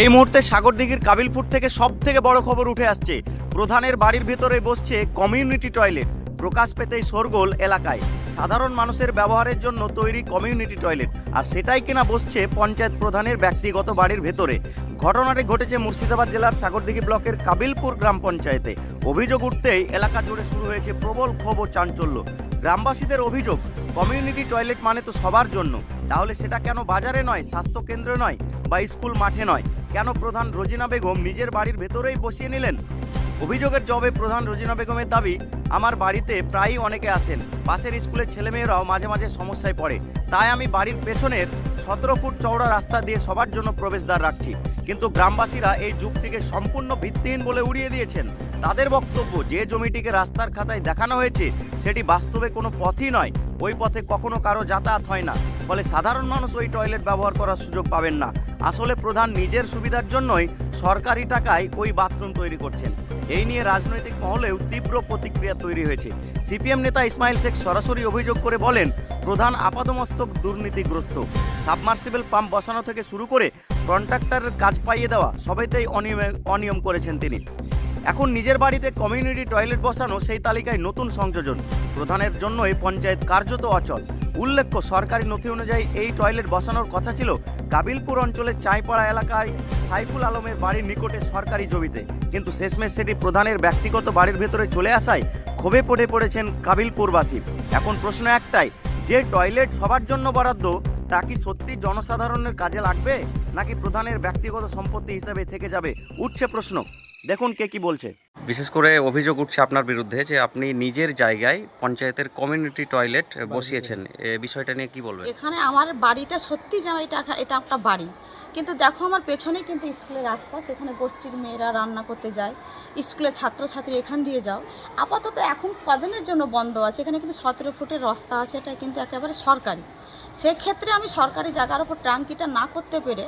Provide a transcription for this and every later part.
এই মুহূর্তে সাগরদিঘির কাবিলপুর থেকে সব থেকে বড় খবর উঠে আসছে। প্রধানের বাড়ির ভেতরে বসছে কমিউনিটি টয়লেট। প্রকাশ পেতেই শোরগোল এলাকায়। সাধারণ মানুষের ব্যবহারের জন্য তৈরি কমিউনিটি টয়লেট। আর সেটাই কিনা বসছে পঞ্চায়েত প্রধানের ব্যক্তিগত বাড়ির ভেতরে। ঘটনাটি ঘটেছে মুর্শিদাবাদ জেলার সাগরদিঘি ব্লকের কাবিলপুর গ্রাম পঞ্চায়েতে। অভিযোগ উঠতেই এলাকা জুড়ে শুরু হয়েছে প্রবল ক্ষোভ ও চাঞ্চল্য। গ্রামবাসীদের অভিযোগ, কমিউনিটি টয়লেট মানে তো সবার জন্য। তাহলে সেটা কেন বাজারে নয় স্বাস্থ্য কেন্দ্রে নয় বা স্কুল মাঠে নয়? কেন প্রধান রোজিনা বেগম নিজের বাড়ির ভেতরেই বসিয়ে নিলেন? অভিযোগের জবে প্রধান রোজিনা বেগমের দাবি, আমার বাড়িতে প্রায়ই অনেকে আসেন। পাশের স্কুলের ছেলেমেয়েরাও মাঝে মাঝে সমস্যায় পড়ে। তাই আমি বাড়ির পেছনের সতেরো ফুট চওড়া রাস্তা দিয়ে সবার জন্য প্রবেশদ্বার রাখছি। কিন্তু গ্রামবাসীরা এই যুক্তিকে সম্পূর্ণ ভিত্তিহীন বলে উড়িয়ে দিয়েছেন। তাদের বক্তব্য, যে জমিটিকে রাস্তার খাতায় দেখানো হয়েছে, সেটি বাস্তবে কোনো পথই নয়। ওই পথে কখনো কারও যাতায়াত হয় না, ফলে সাধারণ মানুষ ওই টয়লেট ব্যবহার করার সুযোগ পাবেন না। আসলে প্রধান নিজের সুবিধার জন্যই সরকারি টাকায় ওই বাথরুম তৈরি করছেন। এই নিয়ে রাজনৈতিক মহলেও তীব্র প্রতিক্রিয়া তৈরি হয়েছে। সিপিএম নেতা ইসমাইল শেখ সরাসরি অভিযোগ করে বলেন, প্রধান আপাদমস্তক দুর্নীতিগ্রস্ত। সাবমার্সিবল পাম্প বসানো থেকে শুরু করে কন্ট্রাক্টরের কাজ পাইয়ে দেওয়া সবাইতেই অনিয়মে অনিয়ম করেছেন তিনি। এখন নিজের বাড়িতে কমিউনিটি টয়লেট বসানো সেই তালিকায় নতুন সংযোজন। প্রধানের জন্যই পঞ্চায়েত কার্যত অচল। উল্লেখ্য, সরকারি নথি অনুযায়ী এই টয়লেট বসানোর কথা ছিল কাবিলপুর অঞ্চলের চাইপাড়া এলাকায় সাইফুল আলমের বাড়ির নিকটে সরকারি জমিতে। কিন্তু শেষমেশ সেটি প্রধানের ব্যক্তিগত বাড়ির ভেতরে চলে আসায় ক্ষোভে পড়ে পড়েছেন কাবিলপুরবাসী। এখন প্রশ্ন একটাই, যে টয়লেট সবার জন্য বরাদ্দ, তা কি সত্যি জনসাধারণের কাজে লাগবে? নাকি প্রধানের ব্যক্তিগত সম্পত্তি হিসেবে থেকে যাবে? উঠছে প্রশ্ন। দেখুন কে কি বলছে। বিশেষ করে অভিযোগ উঠছে আপনার বিরুদ্ধে যে আপনি নিজের জায়গায় পঞ্চায়েতের কমিউনিটি টয়লেট বসিয়েছেন। এ বিষয়টা নিয়ে কি বলবেন? এখানে আমার বাড়িটা সত্যি যেন এটা এটা একটা বাড়ি। কিন্তু দেখো আমার পেছনে কিন্তু স্কুলের রাস্তা, সেখানে গোষ্ঠীর মেয়েরা রান্না করতে যায়। স্কুলের ছাত্রছাত্রী এখান দিয়ে যাও। আপাতত এখন কদিনের জন্য বন্ধ আছে? এখানে কিন্তু সতেরো ফুটের রাস্তা আছে, এটা কিন্তু একেবারে সরকারি। সেক্ষেত্রে আমি সরকারি জায়গার ওপর ট্যাঙ্কিটা না করতে পেরে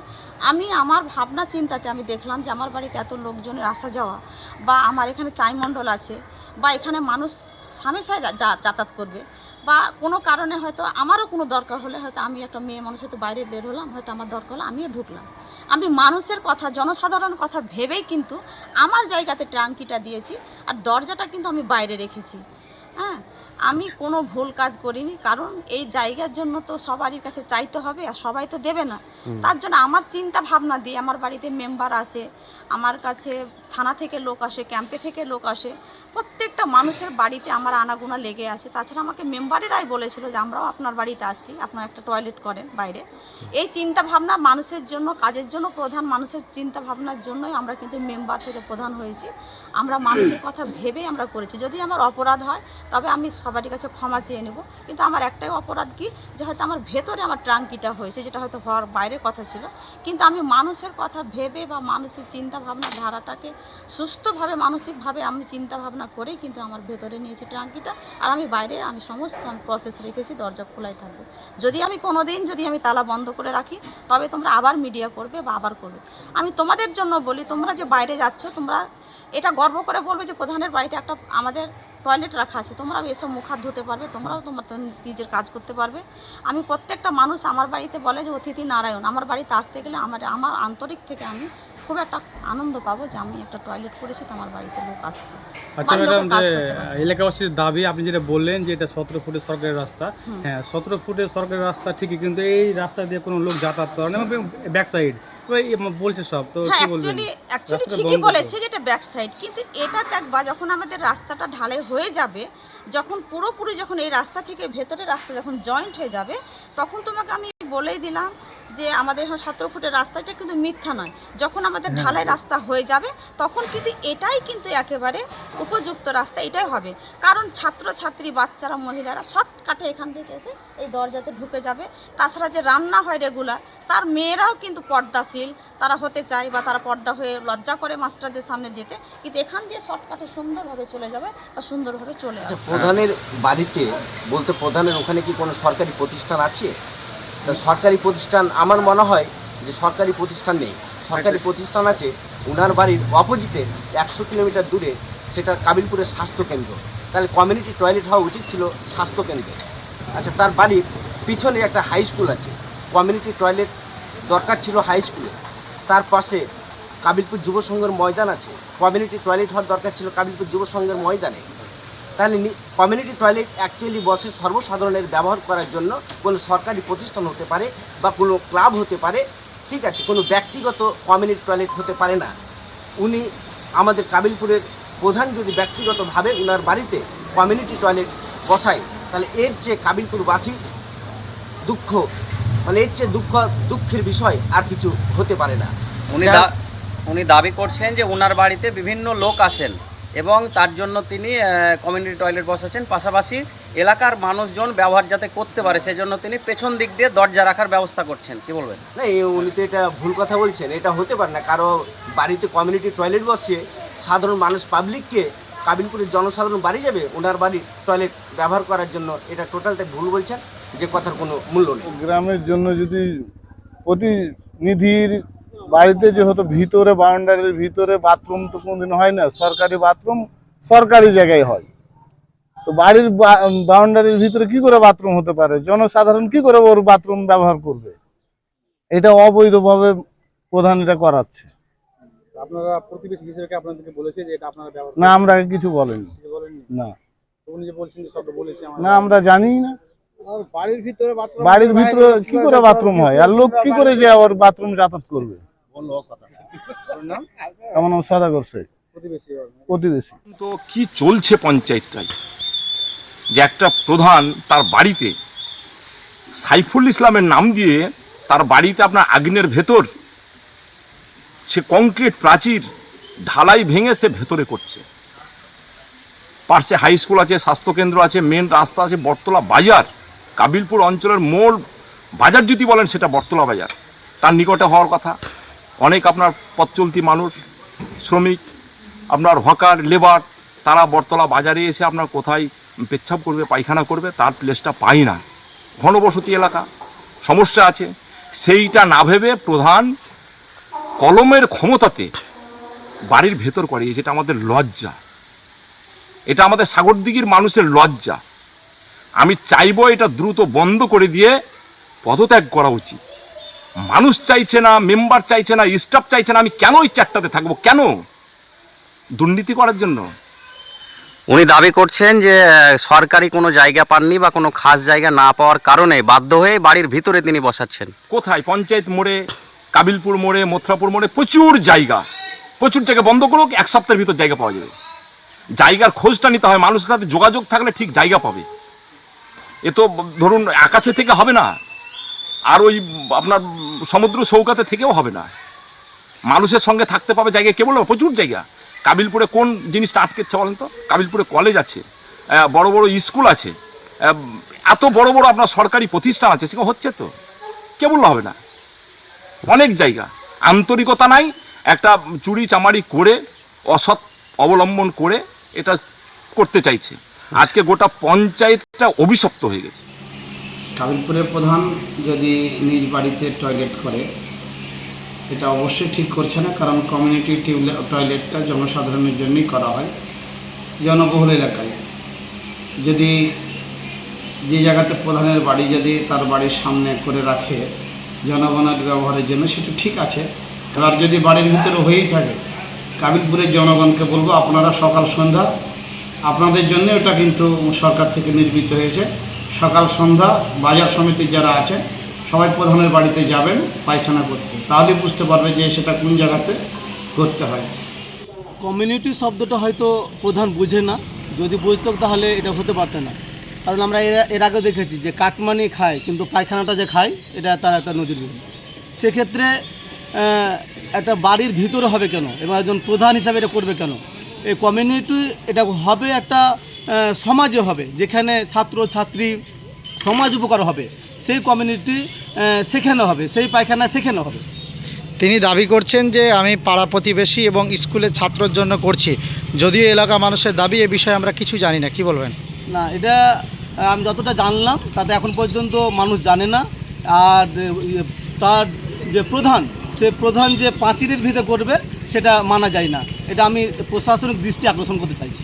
আমি আমার ভাবনা চিন্তাতে আমি দেখলাম যে আমার বাড়িতে এত লোকজনের আসা যাওয়া বা আমার এখানে চাইমণ্ডল আছে বা এখানে মানুষ হামেশায় যা- যা- যাতায়াত করবে বা কোনো কারণে হয়তো আমারও কোনো দরকার হলে হয়তো আমি একটা মেয়ে মানুষ হয়তো বাইরে বের হলাম, হয়তো আমার দরকার হলো আমিও ঢুকলাম। আমি মানুষের কথা জনসাধারণ কথা ভেবেই কিন্তু আমার জায়গাতে ট্রাঙ্কিটা দিয়েছি আর দরজাটা কিন্তু আমি বাইরে রেখেছি। হ্যাঁ? আমি কোনো ভুল কাজ করিনি কারণ এই জায়গার জন্য তো সবারই কাছে চাইতে হবে আর সবাই তো দেবে না। তার জন্য আমার চিন্তা ভাবনা দিয়ে আমার বাড়িতে মেম্বার আসে আমার কাছে থানা থেকে লোক আসে ক্যাম্পে থেকে লোক আসে প্রত্যেকটা মানুষের বাড়িতে আমার আনাগোনা লেগে আছে। তাছাড়া আমাকে মেম্বারেরাই বলেছিল যে আমরাও আপনার বাড়িতে আসছি আপনার একটা টয়লেট করেন বাইরে। এই চিন্তা ভাবনা মানুষের জন্য কাজের জন্য প্রধান মানুষের চিন্তা ভাবনার জন্যই আমরা কিন্তু মেম্বার থেকে প্রধান হয়েছি। আমরা মানুষের কথা ভেবেই আমরা করেছি। যদি আমার অপরাধ হয় তবে আমি সবারই কাছে ক্ষমা চেয়ে নেব। কিন্তু আমার একটাই অপরাধ কি? যে হয়তো আমার ভেতরে আমার ট্রাঙ্কিটা হয়েছে, যেটা হয়তো হওয়ার বাইরের কথা ছিল। কিন্তু আমি মানুষের কথা ভেবে বা মানুষের চিন্তা ভাবনা ধারাটাকে সুস্থভাবে, মানসিকভাবে আমি চিন্তা ভাবনা করেই কিন্তু আমার ভেতরে নিয়েছি ট্রাঙ্কিটা। আর আমি বাইরে, আমি সমস্ত আমি প্রসেস রেখেছি, দরজা খোলাই থাকবে। যদি আমি কোনো দিন যদি আমি তালা বন্ধ করে রাখি, তবে তোমরা আবার মিডিয়া করবে বা আবার করবে। আমি তোমাদের জন্য বলি, তোমরা যে বাইরে যাচ্ছ, তোমরা এটা গর্ব করে বলবে যে প্রধানের বাড়িতে একটা আমাদের টয়লেট রাখা আছে। তোমরাও এসব মুখ হাত ধুতে পারবে তোমরাও তোমার নিজের কাজ করতে পারবে। আমি প্রত্যেকটা মানুষ আমার বাড়িতে বলে যে অতিথি নারায়ণ আমার বাড়িতে আসতে গেলে আমার আমার আন্তরিক থেকে আমি খুব একটা আনন্দ পাবো যে আমি একটা টয়লেট করেছি তো আমার বাড়িতে লোক আসছে। আচ্ছা ম্যাডাম যে এলাকাবাসীর দাবি আপনি যেটা বললেন যে এটা সতেরো ফুটের সরকারি রাস্তা। হ্যাঁ সতেরো ফুটের সরকারি রাস্তা ঠিকই কিন্তু এই রাস্তা দিয়ে কোনো লোক যাতায়াত করে না ব্যাক সাইড। বলছে সব তো হ্যাঁ কি বলবেন? অ্যাকচুয়ালি ঠিকই বলেছে যে এটা ব্যাক সাইড কিন্তু এটা দেখবা যখন আমাদের রাস্তাটা ঢালাই হয়ে যাবে যখন পুরোপুরি যখন এই রাস্তা থেকে ভেতরে রাস্তা যখন জয়েন্ট হয়ে যাবে তখন তোমাকে আমি বলেই দিলাম যে আমাদের এখন সতেরো ফুটের রাস্তাটা কিন্তু মিথ্যা নয়। যখন আমাদের হ্যাঁ, ঢালাই রাস্তা হয়ে যাবে তখন কিন্তু এটাই কিন্তু একেবারে উপযুক্ত রাস্তা এটাই হবে। কারণ ছাত্র ছাত্রী বাচ্চারা মহিলারা শর্টকাটে এখান থেকে এসে এই দরজাতে ঢুকে যাবে। তাছাড়া যে রান্না হয় রেগুলার তার মেয়েরাও কিন্তু পর্দাশীল তারা হতে চায় বা তারা পর্দা হয়ে লজ্জা করে মাস্টারদের সামনে যেতে কিন্তু এখান দিয়ে শর্টকাটে সুন্দরভাবে চলে যাবে বা সুন্দরভাবে চলে আচ্ছা আসবে। প্রধানের বাড়িতে বলতে প্রধানের ওখানে কি কোনো সরকারি প্রতিষ্ঠান আছে? তা সরকারি প্রতিষ্ঠান আমার মনে হয় যে সরকারি প্রতিষ্ঠান নেই। সরকারি প্রতিষ্ঠান আছে উনার বাড়ির অপোজিটে একশো কিলোমিটার দূরে সেটা কাবিলপুরের স্বাস্থ্যকেন্দ্র। তাহলে কমিউনিটি টয়লেট হওয়া উচিত ছিল স্বাস্থ্যকেন্দ্রে। আচ্ছা তার বাড়ির পিছনে একটা হাই স্কুল আছে কমিউনিটি টয়লেট দরকার ছিল হাই স্কুলে তার পাশে কাবিলপুর যুব সংঘের ময়দান আছে। কমিউনিটি টয়লেট হওয়ার দরকার ছিল কাবিলপুর যুব সংঘের ময়দানে। তাহলে কমিউনিটি টয়লেট অ্যাকচুয়ালি বসে সর্বসাধারণের ব্যবহার করার জন্য কোনো সরকারি প্রতিষ্ঠান হতে পারে বা কোনো ক্লাব হতে পারে, ঠিক আছে, কোনো ব্যক্তিগত কমিউনিটি টয়লেট হতে পারে না। উনি আমাদের কাবিলপুরের প্রধান যদি ব্যক্তিগতভাবে ওনার বাড়িতে কমিউনিটি টয়লেট বসায়, তাহলে এর চেয়ে কাবিলপুরবাসী দুঃখ মানে এর চেয়ে দুঃখ দুঃখের বিষয় আর কিছু হতে পারে না। উনি উনি দাবি করছেন যে ওনার বাড়িতে বিভিন্ন লোক আসেন এবং তার জন্য তিনি কমিউনিটি টয়লেট বসাচ্ছেন পাশাপাশি এলাকার মানুষজন ব্যবহার যাতে করতে পারে সেজন্য তিনি পেছন দিক দিয়ে দরজা রাখার ব্যবস্থা করছেন। কি বলবেন? না এই উনি তো এটা ভুল কথা বলছেন। এটা হতে পারে না। কারও বাড়িতে কমিউনিটি টয়লেট বসিয়ে সাধারণ মানুষ পাবলিককে কাবিলপুরের জনসাধারণ বাড়ি যাবে ওনার বাড়ির টয়লেট ব্যবহার করার জন্য এটা টোটালটা ভুল বলছেন। যে কথার কোনো মূল্য নেই। গ্রামের জন্য যদি প্রতিনিধির বাড়িতে যে হতো ভিতরে বাউন্ডারির ভিতরে বাথরুম তো কোনোদিন হয় না সরকারি বাথরুম সরকারি জায়গায় হয়। তো বাড়ির বাউন্ডারির ভিতরে কি করে বাথরুম হতে পারে? জনসাধারণ কি করে ওর বাথরুম ব্যবহার করবে? এটা অবৈধভাবে প্রধান এটা করাচ্ছে। আপনারা প্রতিবেশী হিসেবে আপনাদেরকে বলেছে যে এটা আপনারা ব্যবহার না আমরা কিছু বলেনি। না। তো উনি যে বলছেন যে শব্দ বলেছে না আমরা জানি না। বাড়ির ভিতরে বাথরুম বাড়ির ভিতরে কি করে বাথরুম হয়? আর লোক কি করে যে ওর বাথরুম যাতায়াত করবে? এমন সাদা করছে প্রতিবেশী প্রতিবেশী। তো কি চলছে পঞ্চায়েতটায়? যে একটা প্রধান তার বাড়িতে সাইফুল ইসলামের নাম দিয়ে তার বাড়িতে আপনার আগ্নের ভেতর সে কংক্রিট প্রাচীর ঢালাই ভেঙে সে ভেতরে করছে। পার্শ্বে হাই স্কুল আছে স্বাস্থ্যকেন্দ্র আছে মেন রাস্তা আছে বটতলা বাজার। কাবিলপুর অঞ্চলের মূল বাজার যদি বলেন, সেটা বটতলা বাজার। তার নিকটে হওয়ার কথা। অনেক আপনার পথ মানুষ, শ্রমিক, আপনার হকার, লেবার, তারা বটতলা বাজারে এসে আপনার কোথায় পেচ্ছাপ করবে, পায়খানা করবে, তার প্লেসটা পায় না। ঘনবসতি এলাকা। সমস্যা আছে। সেইটা না ভেবে প্রধান কলমের ক্ষমতাতে বাড়ির ভেতর করে যেটা আমাদের লজ্জা। এটা আমাদের সাগরদিঘির মানুষের লজ্জা। আমি চাইব এটা দ্রুত বন্ধ করে দিয়ে পদত্যাগ করা উচিত। মানুষ চাইছে না মেম্বার চাইছে না স্টাফ চাইছে না আমি কেন ওই চারটাতে থাকব? কেন? দুর্নীতি করার জন্য। উনি দাবি করছেন যে সরকারি কোনো জায়গা পাননি বা কোনো খাস জায়গা না পাওয়ার কারণে বাধ্য হয়ে বাড়ির ভিতরে তিনি বসাচ্ছেন। কোথায়? পঞ্চায়েত মোড়ে কাবিলপুর মোড়ে মথুরাপুর মোড়ে প্রচুর জায়গা। প্রচুর জায়গা বন্ধ করুক এক সপ্তাহের ভিতর জায়গা পাওয়া যাবে। জায়গার খোঁজটা নিতে হয় মানুষের সাথে যোগাযোগ থাকলে ঠিক জায়গা পাবে। এ তো ধরুন আকাশে থেকে হবে না, আর ওই আপনার সমুদ্র সৌকাতে থেকেও হবে না। মানুষের সঙ্গে থাকতে পাবে জায়গা কে বলব প্রচুর জায়গা। কাবিলপুরে কোন জিনিসটা আটকেছে বলেন তো? কাবিলপুরে কলেজ আছে বড় বড় স্কুল আছে এত বড় বড় আপনার সরকারি প্রতিষ্ঠান আছে সেখানে হচ্ছে তো। কে বললে হবে না? অনেক জায়গা। আন্তরিকতা নাই, একটা চুরি চামারি করে, অসৎ অবলম্বন করে এটা করতে চাইছে। আজকে গোটা পঞ্চায়েতটা অভিশপ্ত হয়ে গেছে। কাবিলপুরের প্রধান যদি নিজ বাড়িতে টয়লেট করে, এটা অবশ্যই ঠিক করছে না, কারণ কমিউনিটি টয়লেটটা জনসাধারণের জন্যই করা হয়, জনবহুল এলাকায়। যদি যে জায়গাতে প্রধানের বাড়ি যদি তার বাড়ির সামনে করে রাখে, জনগণের ব্যবহারের জন্য সেটা ঠিক আছে। এবার যদি বাড়ির ভিতরে হয়েই থাকে, কাবিলপুরের জনগণকে বলব, আপনারা সকাল সন্ধ্যা আপনাদের জন্য এটা কিন্তু সরকার থেকে নির্মিত হয়েছে। সকাল সন্ধ্যা বাজার সমিতির যারা আছে সবাই প্রধানের বাড়িতে যাবেন পায়খানা করতে। তাহলে বুঝতে পারবে যে সেটা কোন জায়গাতে করতে হয়। কমিউনিটি শব্দটা হয়তো প্রধান বুঝে না। যদি বুঝতো তাহলে এটা হতে পারতো না। কারণ আমরা এর আগে দেখেছি যে কাটমানি খায়, কিন্তু পায়খানাটা যে খায়, এটা তার একটা নজিরবিহীন সেক্ষেত্রে একটা বাড়ির ভিতরে হবে কেন? এবং একজন প্রধান হিসাবে এটা করবে কেন? কমিউনিটি এটা হবে একটা সমাজে হবে যেখানে ছাত্র ছাত্রী সমাজ উপকার হবে। সেই কমিউনিটি শেখানো হবে সেই পায়খানা শেখানো হবে। তিনি দাবি করছেন যে আমি পাড়া প্রতিবেশী এবং স্কুলের ছাত্রর জন্য করছি। যদিও এলাকা মানুষের দাবি এ বিষয়ে আমরা কিছু জানি না কি বলবেন? না এটা আমি যতটা জানলাম তাতে এখন পর্যন্ত মানুষ জানে না। আর তার যে প্রধান সে প্রধান যে পাঁচিরের ভিতরে করবে সেটা মানা যায় না। এটা আমি প্রশাসনিক দৃষ্টি আকর্ষণ করতে চাইছি।